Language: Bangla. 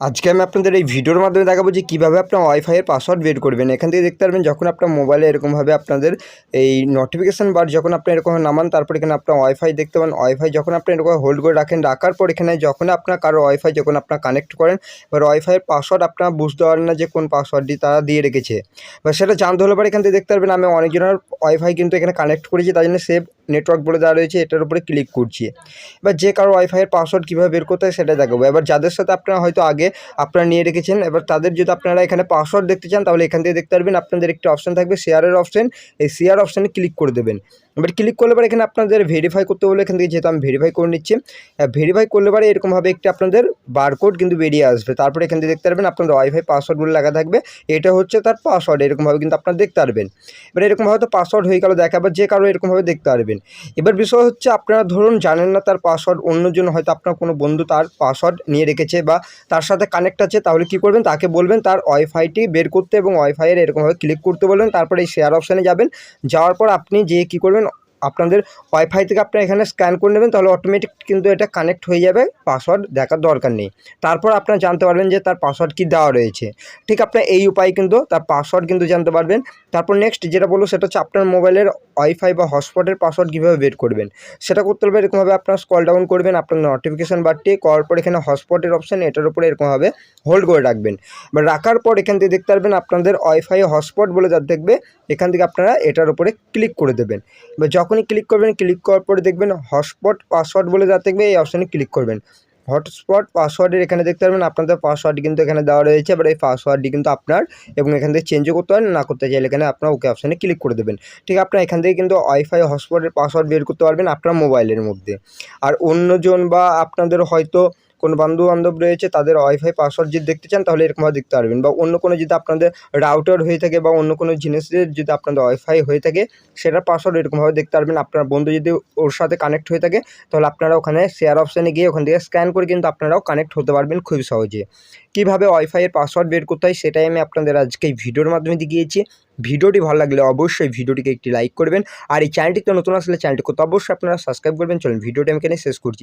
আজকে আমি আপনাদের এই ভিডিওর মাধ্যমে দেখাবো যে কীভাবে আপনার ওয়াইফাইয়ের পাসওয়ার্ড বের করবেন। এখান থেকে দেখতে পারবেন যখন আপনার মোবাইলে এরকমভাবে আপনাদের এই নোটিফিকেশান বার যখন আপনি এরকম নামান, তারপর এখানে আপনার ওয়াইফাই দেখতে পান। ওয়াইফাই যখন আপনি এরকম হোল্ড করে রাখেন, রাখার পর এখানে যখন আপনার কারও ওয়াইফাই যখন আপনার কানেক্ট করেন, এবার ওয়াইফাইয়ের পাসওয়ার্ড আপনার বুঝতে পারেন না যে কোন পাসওয়ার্ডটি তারা দিয়ে রেখেছে। এবার সেটা জানতে হলে পরে এখান থেকে দেখতে পারবেন, আমি অনেকজনের ওয়াইফাই কিন্তু এখানে কানেক্ট করেছি তাই জন্য সেভ নেটওয়ার্ক বলে দেওয়া রয়েছে, এটার উপরে ক্লিক করছি। এবার যে কারও ওয়াইফাইয়ের পাসওয়ার্ড কীভাবে বের করতে হয় সেটা দেখাবো। এবার যাদের সাথে আপনারা হয়তো আগে আপনারা নিয়ে রেখেছেন। এবার তাদের যদি আপনারা এখানে পাসওয়ার্ড দেখতে চান, তাহলে এখান থেকে দেখতে পারবেন, আপনাদের একটি অপশান থাকবে শেয়ারের অপশান এই শেয়ার অপশানে ক্লিক করে দেবেন। এবার ক্লিক করলে পরে এখানে আপনাদের ভেরিফাই করতে বলে এখান থেকে, যেহেতু আমি ভেরিফাই করে নিচ্ছি। ভেরিফাই করলে পরে এরকমভাবে একটি আপনাদের বারকোড কিন্তু বেরিয়ে আসবে। তারপরে এখান থেকে দেখতে পারবেন আপনাদের ওয়াইফাই পাসওয়ার্ড বলে লেখা থাকবে। এটা হচ্ছে তার পাসওয়ার্ড এরকমভাবে কিন্তু আপনারা দেখতে পারবেন। এবার এরকমভাবে তো পাসওয়ার্ড হয়ে গেল, দেখা এবার যে কারও এরকমভাবে দেখতে পারবেন। এবার বিষয় হচ্ছে আপনারা ধরুন জানেন না তার পাসওয়ার্ড অন্যজন হয়তো আপনার কোনো বন্ধু তার পাসওয়ার্ড নিয়ে রেখেছে বা তার সাথে কানেক্ট আছে, তাহলে কি করবেন? তাকে বলবেন তার ওয়াইফাইটি বের করতে এবং ওয়াইফাইয়ের এরকমভাবে ক্লিক করতে বলবেন। তারপরে এই শেয়ার অপশানে যাবেন। যাওয়ার পর আপনি যে কী করবেন? আপনাদের ওয়াইফাই থেকে আপনারা এখানে স্ক্যান করে নেবেন, তাহলে অটোমেটিক কিন্তু এটা কানেক্ট হয়ে যাবে পাসওয়ার্ড দেখার দরকার নেই। তারপর আপনারা জানতে পারবেন যে তার পাসওয়ার্ড কী দেওয়া রয়েছে। ঠিক আপনার এই উপায় কিন্তু তার পাসওয়ার্ড কিন্তু জানতে পারবেন। তারপর নেক্সট যেটা বলব সেটা হচ্ছে আপনার মোবাইলের ওয়াইফাই বা হটস্পটের পাসওয়ার্ড কীভাবে বের করবেন। সেটা করতে হবে এরকমভাবে আপনার স্কল ডাউন করবেন, আপনার নোটিফিকেশান বারটি করার পর এখানে হটস্পটের অপশান এটার উপরে এরকমভাবে হোল্ড করে রাখবেন। বা রাখার পর এখান থেকে দেখতে পারবেন আপনাদের ওয়াইফাই হটস্পট বলে যা দেখবে, এখান থেকে আপনারা এটার উপরে ক্লিক করে দেবেন। এবার যখনই ক্লিক করবেন ক্লিক করার পরে দেখবেন হটস্পট পাসওয়ার্ড বলে যা দেখবে এই অপশানে ক্লিক করবেন। হটস্পট পাসওয়ার্ডের এখানে দেখতে পারবেন, আপনাদের পাসওয়ার্ড কিন্তু এখানে দেওয়া রয়েছে, এবার এই পাসওয়ার্ডটি কিন্তু আপনার এবং এখান থেকে চেঞ্জও করতে পারেন, না করতে চাইলে এখানে আপনার ওকে অপশানে ক্লিক করে দেবেন। ঠিক আপনার এখান থেকে কিন্তু ওয়াইফাই হটস্পটের পাসওয়ার্ড বের করতে পারবেন আপনার মোবাইলের মধ্যে। আর অন্যজন বা আপনাদের হয়তো কোনো বন্ধু বান্ধব রয়েছে, তাদের ওয়াইফাই পাসওয়ার্ড যদি দেখতে চান, তাহলে এরকমভাবে দেখতে পারবেন। বা অন্য কোনো যদি আপনাদের রাউটার হয়ে থাকে বা অন্য কোনো জিনিসের যদি আপনাদের ওয়াইফাই হয়ে থাকে, সেটার পাসওয়ার্ড এরকমভাবে দেখতে পারবেন। আপনার বন্ধু যদি ওর সাথে কানেক্ট হয়ে থাকে, তাহলে আপনারা ওখানে শেয়ার অপশানে গিয়ে ওখান থেকে স্ক্যান করে কিন্তু আপনারাও কানেক্ট হতে পারবেন খুবই সহজে। কীভাবে ওয়াইফাইয়ের পাসওয়ার্ড বের করতে হয়, সেটাই আমি আপনাদের আজকে এই ভিডিওর মাধ্যমে দেখিয়েছি। ভিডিওটি ভালো লাগলে অবশ্যই ভিডিওটিকে একটি লাইক করবেন। আর এই চ্যানেলটিতে নতুন আসলে চ্যানেলটি করতে অবশ্যই আপনারা সাবস্ক্রাইব করবেন। চলুন, ভিডিওটি আমি এখানে শেষ করছি।